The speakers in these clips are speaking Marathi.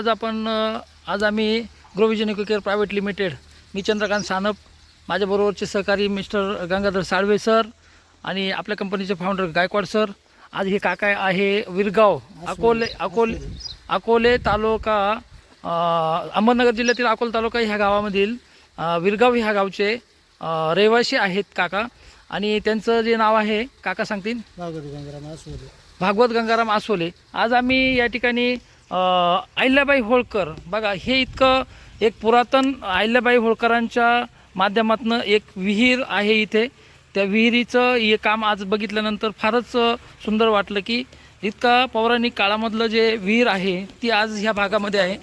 आज आपण आज आम्ही ग्रोविजन केअर प्रायव्हेट लिमिटेड मी चंद्रकांत सानप माझ्याबरोबरचे सहकारी मिस्टर गंगाधर साळवे सर आणि आपल्या कंपनीचे फाउंडर गायकवाड सर. आज हे काका आहे विरगाव अकोले अकोले अकोले तालुका अहमदनगर जिल्ह्यातील अकोले तालुका ह्या गावामधील विरगाव ह्या गावचे रहिवासी आहेत काका. आणि त्यांचं जे नाव आहे काका सांगतील? भागवत गंगाराम आसवले. भागवत गंगाराम आसोले आज आम्ही या ठिकाणी अहिल्याबाई होळकर. बघा हे इतकं एक पुरातन अहिल्याबाई होळकरांच्या माध्यमातून एक विहीर आहे इथे. त्या विहिरीचं हे काम आज बघितल्यानंतर फारच सुंदर वाटलं की इतका पौराणिक काळामधलं जे विहीर आहे ती आज ह्या भागामध्ये आहे.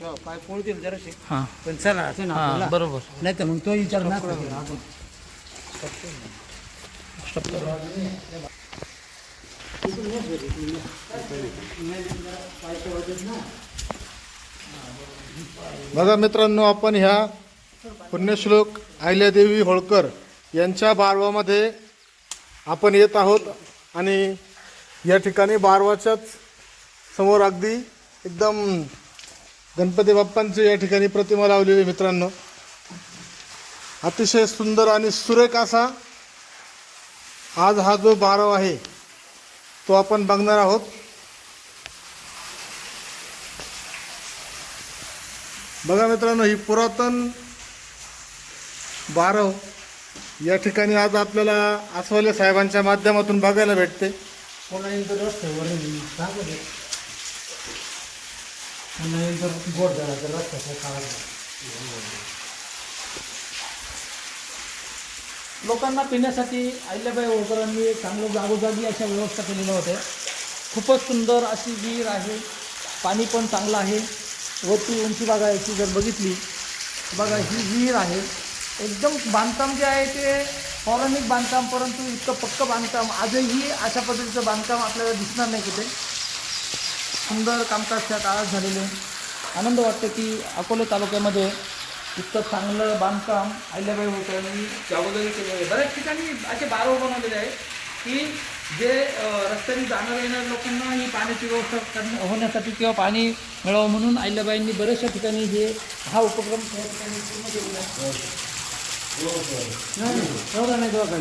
हां पण चला हां आपल्याला. बरोबर. नाही तर मग तो विचार बघा मित्रांनो आपण ह्या पुण्यश्लोक अहिल्यादेवी होळकर यांच्या बारवामध्ये आपण येत आहोत आणि या ठिकाणी बारवाच्याच समोर अगदी एकदम गणपती बाप्पांची या ठिकाणी प्रतिमा लावलेली आहे मित्रांनो. अतिशय सुंदर आणि सुरेख असा आज हा जो बारव आहे तो आपण बघणार आहोत. बघा मित्रांनो ही पुरातन बारव या ठिकाणी आज आपल्याला आसवाले साहेबांच्या माध्यमातून बघायला भेटते. कोणा रस्त्यावर लोकांना पिण्यासाठी अहिल्याबाई होळकरांनी चांगलं जागोजागी अशा व्यवस्था केलेल्या होत्या. खूपच सुंदर अशी विहीर आहे. पाणी पण चांगलं आहे. वरती उंची बघा याची जर बघितली बघा ही विहीर आहे. एकदम बांधकाम जे आहे ते पौराणिक बांधकाम परंतु इतकं पक्कं बांधकाम आजही अशा पद्धतीचं बांधकाम आपल्याला दिसणार नाही कुठे. सुंदर कामकाज त्या काळात झालेले आनंद वाटतो की अकोले तालुक्यामध्ये इतकं चांगलं बांधकाम अहिल्याबाई होळकरांनी जागोजागी केलेलं आहे. बऱ्याच ठिकाणी असे बारव बनवलेले आहेत की जे रस्त्याने जाणाऱ्या येणाऱ्या लोकांना ही पाण्याची व्यवस्था करण्या होण्यासाठी किंवा पाणी मिळावं म्हणून अहिल्याबाईंनी बऱ्याचशा ठिकाणी हे हा उपक्रम त्या ठिकाणी पूर्ण केलेला आहे. नाही एवढं नाही दोघा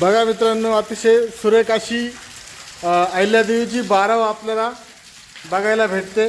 बघा मित्रांनो अतिशय सुरेख अशी अहिल्यादेवीची बारव आपल्याला बघायला भेटते